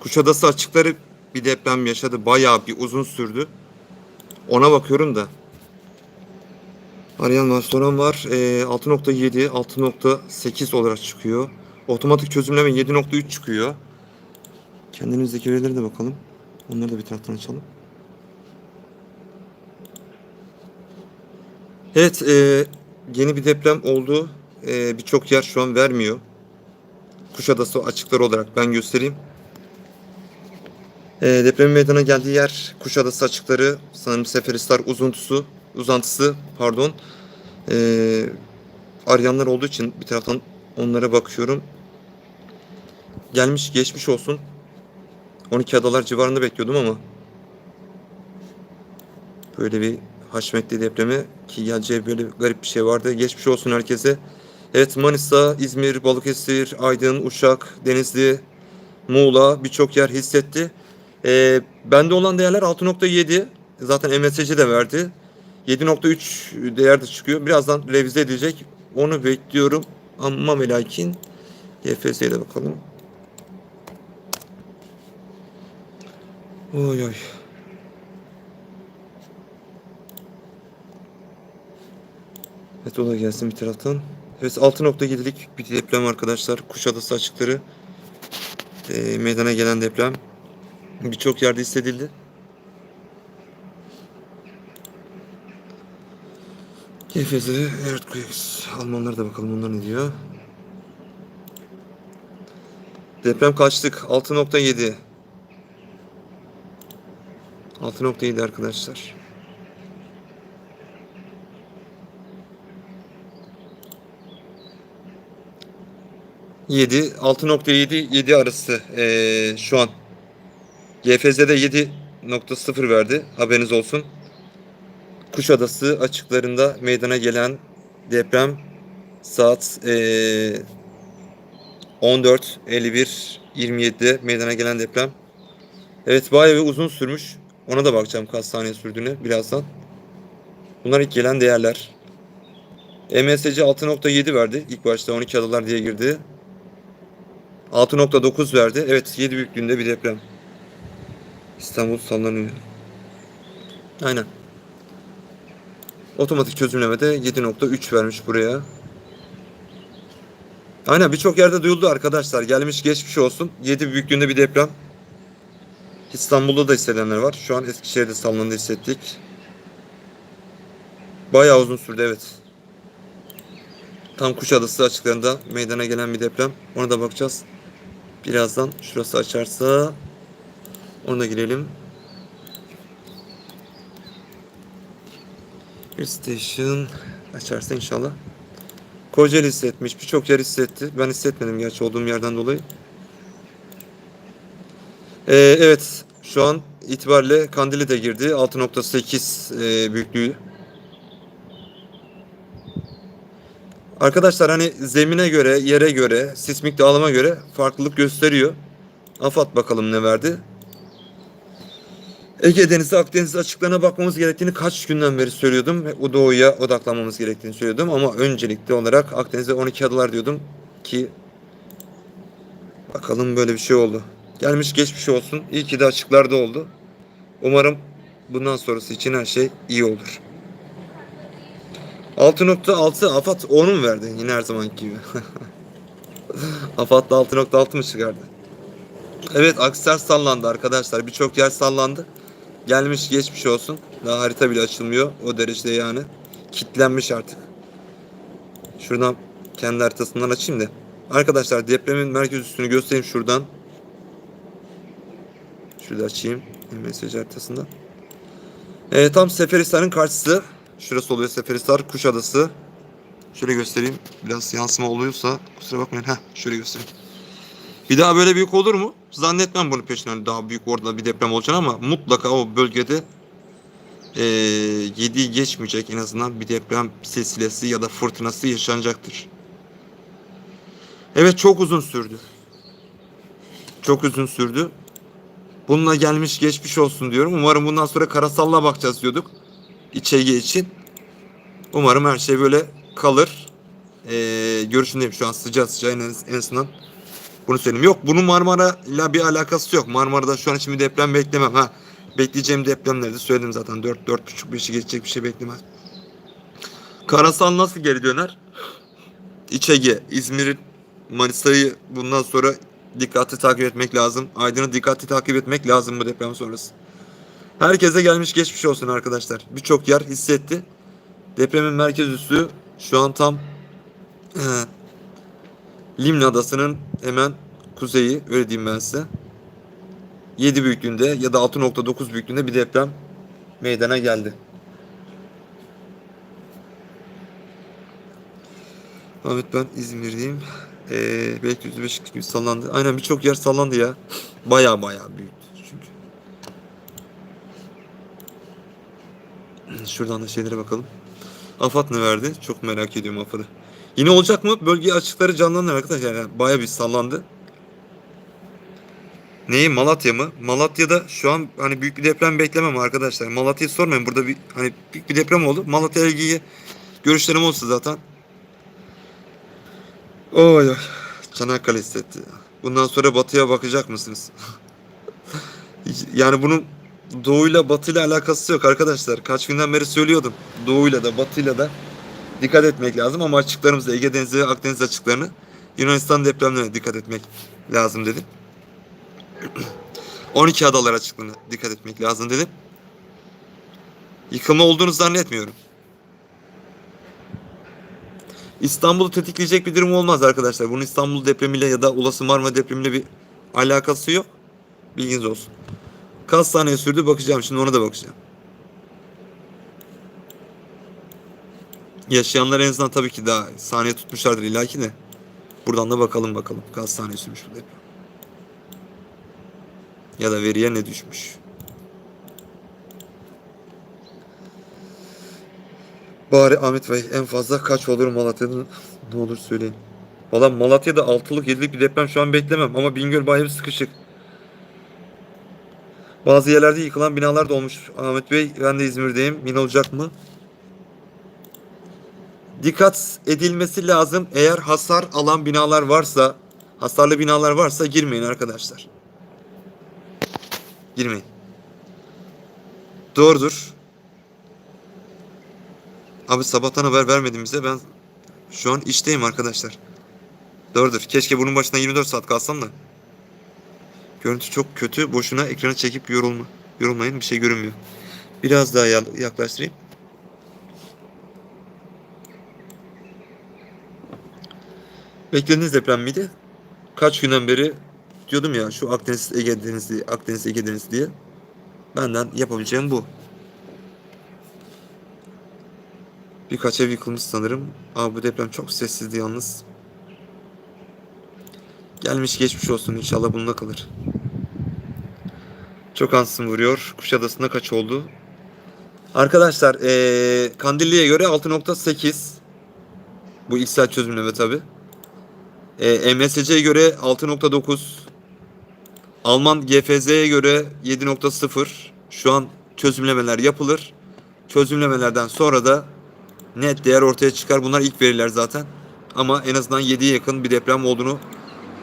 Kuşadası açıkları bir deprem yaşadı. Bayağı bir uzun sürdü. Ona bakıyorum da. Arayan var, soran var. Ee, 6.7, 6.8 olarak çıkıyor. Otomatik çözümleme 7.3 çıkıyor. Kendimizdeki verilere de bakalım. Onları da bir taraftan açalım. Evet, e, yeni bir deprem oldu. E, Birçok yer şu an vermiyor. Kuşadası açıkları olarak ben göstereyim. E, depremin meydana geldiği yer Kuşadası açıkları. Sanırım Seferistar uzuntusu, uzantısı pardon. E, arayanlar olduğu için bir taraftan onlara bakıyorum. Gelmiş geçmiş olsun. 12 adalar civarında bekliyordum ama böyle bir haşmetli depremi ki geleceği böyle garip bir şey vardı. Geçmiş olsun herkese. Evet Manisa, İzmir, Balıkesir, Aydın, Uşak, Denizli, Muğla birçok yer hissetti. Ee, bende olan değerler 6.7. Zaten MSC de verdi. 7.3 değer de çıkıyor. Birazdan revize edilecek. Onu bekliyorum. Ama ve lakin YFS'ye de bakalım. Oy oy. Evet o da gelsin bir taraftan. Evet 6.7'lik bir deprem arkadaşlar. Kuşadası açıkları. Ee, meydana gelen deprem. Birçok yerde hissedildi. GFZ Earthquakes. Almanlara da bakalım onlar ne diyor. Deprem kaçtık? 6.7. 6.7 arkadaşlar. Yedi, 6.7 7 arası ee, şu an. GFZ'de 7.0 verdi. Haberiniz olsun. Kuşadası açıklarında meydana gelen deprem saat ee, 14.51.27'de meydana gelen deprem. Evet bayağı bir uzun sürmüş. Ona da bakacağım kaç saniye sürdüğüne birazdan. Bunlar ilk gelen değerler. MSC 6.7 verdi. İlk başta 12 adalar diye girdi. 6.9 verdi. Evet 7 büyüklüğünde bir deprem. İstanbul sallanıyor. Aynen. Otomatik çözümlemede 7.3 vermiş buraya. Aynen birçok yerde duyuldu arkadaşlar. Gelmiş geçmiş olsun. 7 büyüklüğünde bir deprem. İstanbul'da da hissedenler var. Şu an Eskişehir'de sallandı hissettik. Bayağı uzun sürdü evet. Tam Kuşadası açıklarında meydana gelen bir deprem. Ona da bakacağız. Birazdan şurası açarsa da girelim. Bir açarsa inşallah. Kocaeli hissetmiş. Birçok yer hissetti. Ben hissetmedim gerçi olduğum yerden dolayı. Ee, evet. Şu an itibariyle Kandili de girdi. 6.8 e, büyüklüğü. Arkadaşlar hani zemine göre, yere göre, sismik dağılıma göre farklılık gösteriyor. AFAD bakalım ne verdi. Ege Denizi, Akdeniz açıklarına bakmamız gerektiğini kaç günden beri söylüyordum. O doğuya odaklanmamız gerektiğini söylüyordum. Ama öncelikli olarak Akdeniz'e 12 adalar diyordum ki bakalım böyle bir şey oldu. Gelmiş geçmiş olsun. İyi ki de açıklarda oldu. Umarım bundan sonrası için her şey iyi olur. 6.6 AFAD 10'u mu verdi? Yine her zamanki gibi. AFAD da 6.6 mı çıkardı? Evet aksar sallandı arkadaşlar. Birçok yer sallandı. Gelmiş geçmiş olsun. Daha harita bile açılmıyor. O derecede yani. Kitlenmiş artık. Şuradan kendi haritasından açayım da. Arkadaşlar depremin merkez üstünü göstereyim şuradan. Şurada açayım. Mesaj haritasından. Ee, tam Seferihisar'ın karşısı. Şurası oluyor Seferihisar, Kuşadası. Şöyle göstereyim. Biraz yansıma oluyorsa kusura bakmayın. Heh, şöyle göstereyim. Bir daha böyle büyük olur mu? Zannetmem bunun peşinden daha büyük orada bir deprem olacak ama mutlaka o bölgede e, yediği geçmeyecek en azından bir deprem silsilesi ya da fırtınası yaşanacaktır. Evet çok uzun sürdü. Çok uzun sürdü. Bununla gelmiş geçmiş olsun diyorum. Umarım bundan sonra karasalla bakacağız diyorduk. İç Ege için. Umarım her şey böyle kalır. Ee, görüşündeyim şu an sıcağı sıcağı en, en azından Bunu söyleyeyim. Yok bunun Marmara ile bir alakası yok. Marmara'da şu an için bir deprem beklemem. Ha bekleyeceğim depremleri de söyledim zaten. 4 4,5 5'i geçecek bir şey beklemez. Karasal nasıl geri döner? İç Ege, İzmir'in Manisa'yı bundan sonra dikkatli takip etmek lazım. Aydın'ı dikkatli takip etmek lazım bu deprem sonrası. Herkese gelmiş geçmiş olsun arkadaşlar. Birçok yer hissetti. Depremin merkez üssü şu an tam Limna Adası'nın hemen kuzeyi öyle diyeyim ben size. 7 büyüklüğünde ya da 6.9 büyüklüğünde bir deprem meydana geldi. Ahmet ben İzmir'deyim. Ee, belki 105 gibi sallandı. Aynen birçok yer sallandı ya. Baya baya büyüktü çünkü. Şuradan da şeylere bakalım. AFAD ne verdi? Çok merak ediyorum AFAD'ı. Yine olacak mı? Bölge açıkları canlanır arkadaşlar. Yani baya bir sallandı. Neyi? Malatya mı? Malatya'da şu an hani büyük bir deprem beklemem arkadaşlar. Malatya'yı sormayın. Burada bir hani büyük bir deprem oldu. Malatya ilgili görüşlerim olsa zaten. Oy oy. Çanakkale hissetti. Bundan sonra batıya bakacak mısınız? yani bunun doğuyla batıyla alakası yok arkadaşlar. Kaç günden beri söylüyordum. Doğuyla da batıyla da dikkat etmek lazım ama açıklarımızda Ege Denizi ve Akdeniz açıklarını Yunanistan depremlerine dikkat etmek lazım dedim. 12 adalar açıklığına dikkat etmek lazım dedim. Yıkılma olduğunu zannetmiyorum. İstanbul'u tetikleyecek bir durum olmaz arkadaşlar. Bunun İstanbul depremiyle ya da olası Marmara depremiyle bir alakası yok. Bilginiz olsun. Kaç saniye sürdü bakacağım. Şimdi ona da bakacağım. Yaşayanlar en azından tabii ki daha saniye tutmuşlardır illaki de. Buradan da bakalım bakalım. Kaç saniye sürmüş bu deprem. Ya da veriye ne düşmüş. Bari Ahmet Bey en fazla kaç olur Malatya'da ne olur söyleyin. Valla Malatya'da 6'lık 7'lik bir deprem şu an beklemem ama Bingöl bayağı bir sıkışık. Bazı yerlerde yıkılan binalar da olmuş Ahmet Bey. Ben de İzmir'deyim. Yine olacak mı? Dikkat edilmesi lazım. Eğer hasar alan binalar varsa, hasarlı binalar varsa girmeyin arkadaşlar. Girmeyin. Doğrudur. Abi sabahtan haber vermedin bize. Ben şu an işteyim arkadaşlar. Doğrudur. Keşke bunun başına 24 saat kalsam da. Görüntü çok kötü. Boşuna ekranı çekip yorulma. Yorulmayın bir şey görünmüyor. Biraz daha ya- yaklaştırayım. Beklediğiniz deprem miydi? Kaç günden beri diyordum ya şu Akdeniz Ege Denizi, Akdeniz Ege Denizi diye. Benden yapabileceğim bu. Birkaç ev yıkılmış sanırım. Ama bu deprem çok sessizdi yalnız. Gelmiş geçmiş olsun inşallah bununla kalır. Çok ansızın vuruyor. Kuşadası'nda kaç oldu? Arkadaşlar ee, Kandilli'ye göre 6.8 Bu XL çözümleme tabi. E, MSC'ye göre 6.9 Alman GFZ'ye göre 7.0 Şu an çözümlemeler yapılır. Çözümlemelerden sonra da net değer ortaya çıkar. Bunlar ilk veriler zaten. Ama en azından 7'ye yakın bir deprem olduğunu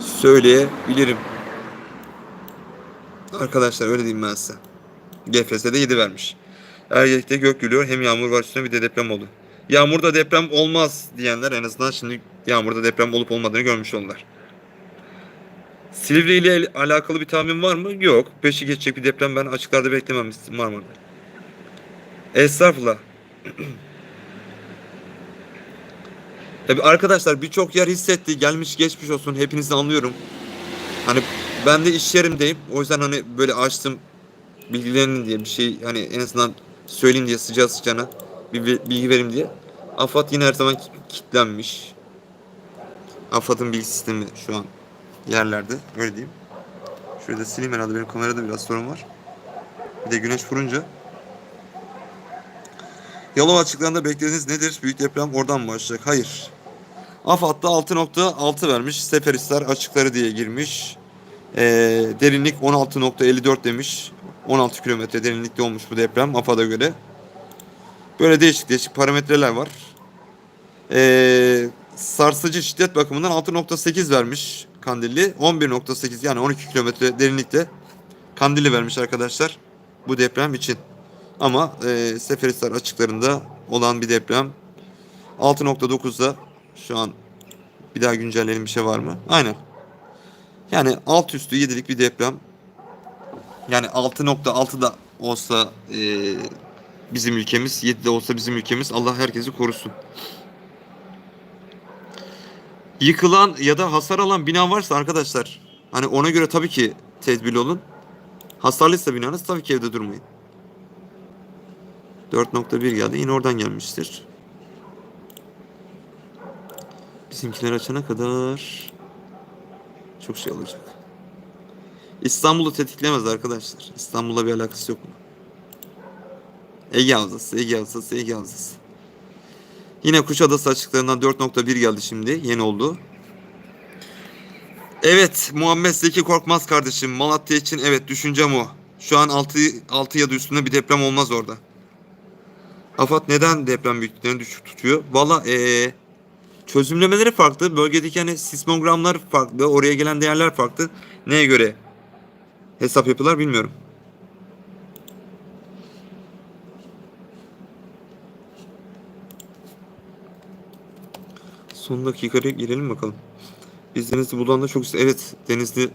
söyleyebilirim. Arkadaşlar öyle diyeyim ben size. GFS'de 7 vermiş. Ergelik'te gök gülüyor. Hem yağmur var üstüne bir de deprem oldu. Yağmurda deprem olmaz diyenler en azından şimdi yağmurda deprem olup olmadığını görmüş oldular. Silivri ile alakalı bir tahmin var mı? Yok. Beşi geçecek bir deprem ben açıklarda beklemem Marmara'da. Estağfurullah. Tabii arkadaşlar birçok yer hissetti. Gelmiş geçmiş olsun. Hepinizi anlıyorum. Hani ben de iş yerimdeyim. O yüzden hani böyle açtım bilgilerini diye bir şey hani en azından söyleyeyim diye sıcağı sıcağına bir bi- bilgi vereyim diye. AFAD yine her zaman ki- kilitlenmiş. AFAD'ın bilgi sistemi şu an yerlerde. Öyle diyeyim. Şurada sileyim herhalde benim kamerada biraz sorun var. Bir de güneş vurunca. Yalova açıklarında beklediğiniz nedir? Büyük deprem oradan mı başlayacak? Hayır. AFAD'da 6.6 vermiş. Seferistler açıkları diye girmiş. Ee, derinlik 16.54 demiş. 16 kilometre derinlikte olmuş bu deprem AFAD'a göre. Böyle değişik değişik parametreler var. Ee, sarsıcı şiddet bakımından 6.8 vermiş Kandilli. 11.8 yani 12 kilometre derinlikte Kandilli vermiş arkadaşlar. Bu deprem için. Ama e, Seferihisar açıklarında olan bir deprem. 6.9'da şu an bir daha güncelleyelim bir şey var mı? Aynen. Yani alt üstü 7'lik bir deprem. Yani 6.6 da olsa e, bizim ülkemiz, 7 de olsa bizim ülkemiz Allah herkesi korusun. Yıkılan ya da hasar alan bina varsa arkadaşlar hani ona göre tabii ki tedbirli olun. Hasarlıysa binanız tabii ki evde durmayın. 4.1 geldi. Yine oradan gelmiştir. Bizimkiler açana kadar çok şey olacak. İstanbul'u tetiklemez arkadaşlar. İstanbul'la bir alakası yok mu? Ege Havzası, Ege Havzası, Ege Havzası. Yine Kuşadası açıklarından 4.1 geldi şimdi. Yeni oldu. Evet Muhammed Zeki Korkmaz kardeşim. Malatya için evet düşüncem o. Şu an 6, 6 ya da üstünde bir deprem olmaz orada. AFAD neden deprem büyüklüklerini düşük tutuyor? Valla ee, çözümlemeleri farklı. Bölgedeki hani sismogramlar farklı. Oraya gelen değerler farklı. Neye göre hesap yapıyorlar bilmiyorum. Son dakikaya girelim bakalım. Biz Denizli Buldan'da çok evet Denizli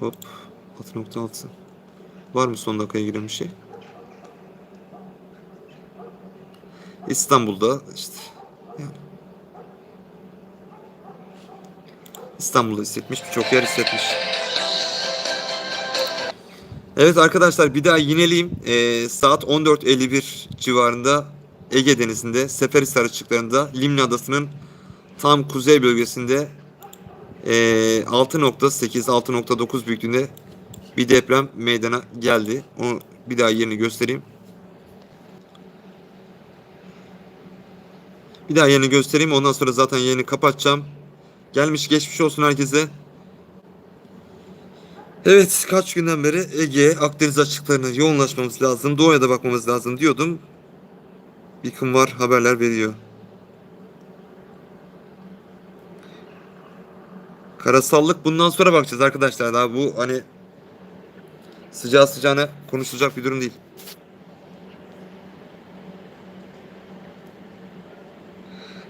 Hop 6.6 Var mı son dakikaya giren bir şey? İstanbul'da işte yani. İstanbul'da hissetmiş birçok yer hissetmiş. Evet arkadaşlar bir daha yineleyeyim. Ee, saat 14.51 civarında Ege Denizi'nde Seferihisar açıklarında Limni Adası'nın tam kuzey bölgesinde ee, 6.8-6.9 büyüklüğünde bir deprem meydana geldi. Onu bir daha yerini göstereyim. Bir daha yerini göstereyim. Ondan sonra zaten yayını kapatacağım. Gelmiş geçmiş olsun herkese. Evet kaç günden beri Ege, Akdeniz açıklarına yoğunlaşmamız lazım. Doğuya da bakmamız lazım diyordum. Yıkım var haberler veriyor. Karasallık bundan sonra bakacağız arkadaşlar. Daha bu hani sıcağı sıcağına konuşulacak bir durum değil.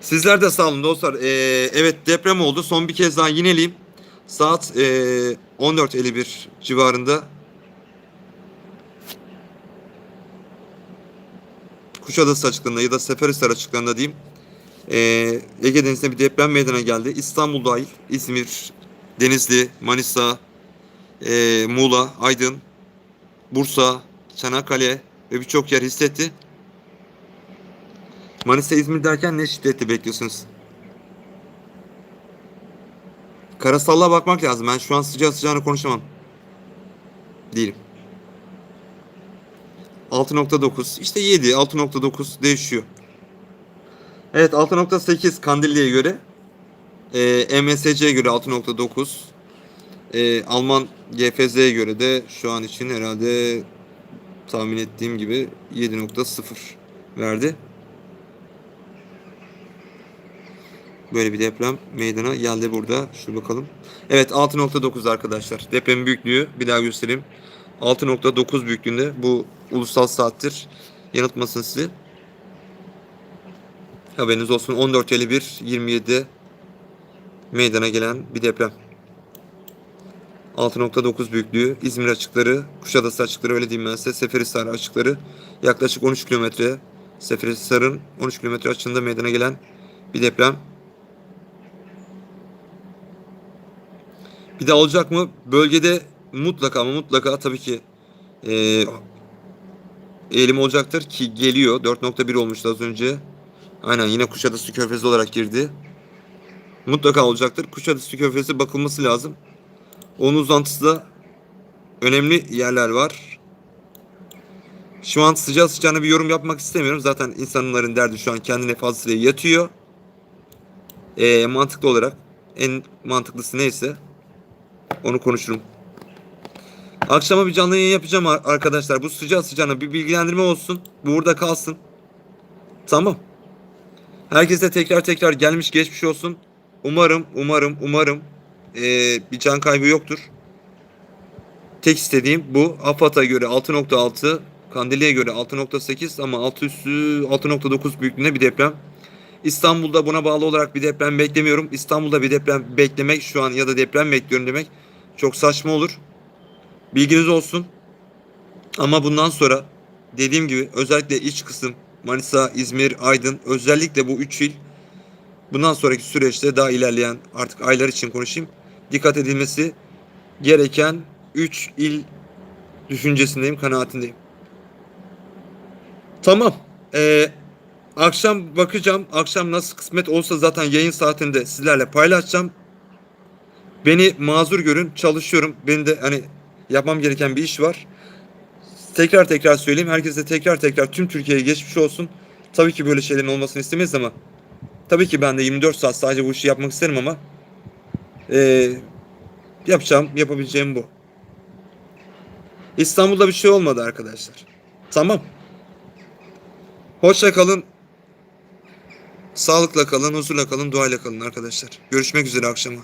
Sizler de sağ olun dostlar. Ee, evet deprem oldu. Son bir kez daha yineleyeyim. Saat ee, 14.51 civarında Kuşadası açıklarında ya da Seferihisar açıklarında diyeyim. Ee, Ege Denizi'nde bir deprem meydana geldi. İstanbul dahil, İzmir, Denizli, Manisa, ee, Muğla, Aydın, Bursa, Çanakkale ve birçok yer hissetti. Manisa, İzmir derken ne şiddeti bekliyorsunuz? Karasallığa bakmak lazım. Ben şu an sıcağı sıcağına konuşamam. Değilim. 6.9 işte 7 6.9 değişiyor. Evet 6.8 Kandilli'ye göre e, MSC'ye göre 6.9 e, Alman GFZ'ye göre de şu an için herhalde tahmin ettiğim gibi 7.0 verdi. Böyle bir deprem meydana geldi burada. Şu bakalım. Evet 6.9 arkadaşlar. Depremin büyüklüğü bir daha göstereyim. 6.9 büyüklüğünde bu ulusal saattir. Yanıltmasın sizi. Haberiniz olsun 14.51 27 meydana gelen bir deprem. 6.9 büyüklüğü İzmir açıkları, Kuşadası açıkları öyle diyeyim ben size. Seferihisar açıkları yaklaşık 13 kilometre. Seferihisar'ın 13 kilometre açığında meydana gelen bir deprem. Bir daha olacak mı? Bölgede mutlaka ama mutlaka tabii ki e, eğilim olacaktır ki geliyor. 4.1 olmuştu az önce. Aynen yine Kuşadası Körfezi olarak girdi. Mutlaka olacaktır. Kuşadası Körfezi bakılması lazım. Onun uzantısı da önemli yerler var. Şu an sıcağı sıcağına bir yorum yapmak istemiyorum. Zaten insanların derdi şu an kendine fazlasıyla yatıyor. E, mantıklı olarak en mantıklısı neyse onu konuşurum. Akşama bir canlı yayın yapacağım ar- arkadaşlar. Bu sıcağı sıcağına bir bilgilendirme olsun. Bu burada kalsın. Tamam. Herkese tekrar tekrar gelmiş geçmiş olsun. Umarım, umarım, umarım eee, bir can kaybı yoktur. Tek istediğim bu. AFAD'a göre 6.6, Kandili'ye göre 6.8 ama altı üstü 6.9 büyüklüğünde bir deprem. İstanbul'da buna bağlı olarak bir deprem beklemiyorum. İstanbul'da bir deprem beklemek şu an ya da deprem bekliyorum demek çok saçma olur. Bilginiz olsun. Ama bundan sonra dediğim gibi özellikle iç kısım Manisa, İzmir, Aydın özellikle bu 3 il bundan sonraki süreçte daha ilerleyen artık aylar için konuşayım. Dikkat edilmesi gereken 3 il düşüncesindeyim, kanaatindeyim. Tamam. Ee, akşam bakacağım. Akşam nasıl kısmet olsa zaten yayın saatinde sizlerle paylaşacağım. Beni mazur görün. Çalışıyorum. Benim de hani yapmam gereken bir iş var. Tekrar tekrar söyleyeyim. Herkese tekrar tekrar tüm Türkiye'ye geçmiş olsun. Tabii ki böyle şeylerin olmasını istemeyiz ama tabii ki ben de 24 saat sadece bu işi yapmak isterim ama eee, yapacağım, yapabileceğim bu. İstanbul'da bir şey olmadı arkadaşlar. Tamam. Hoşça kalın. Sağlıkla kalın, huzurla kalın, duayla kalın arkadaşlar. Görüşmek üzere akşama.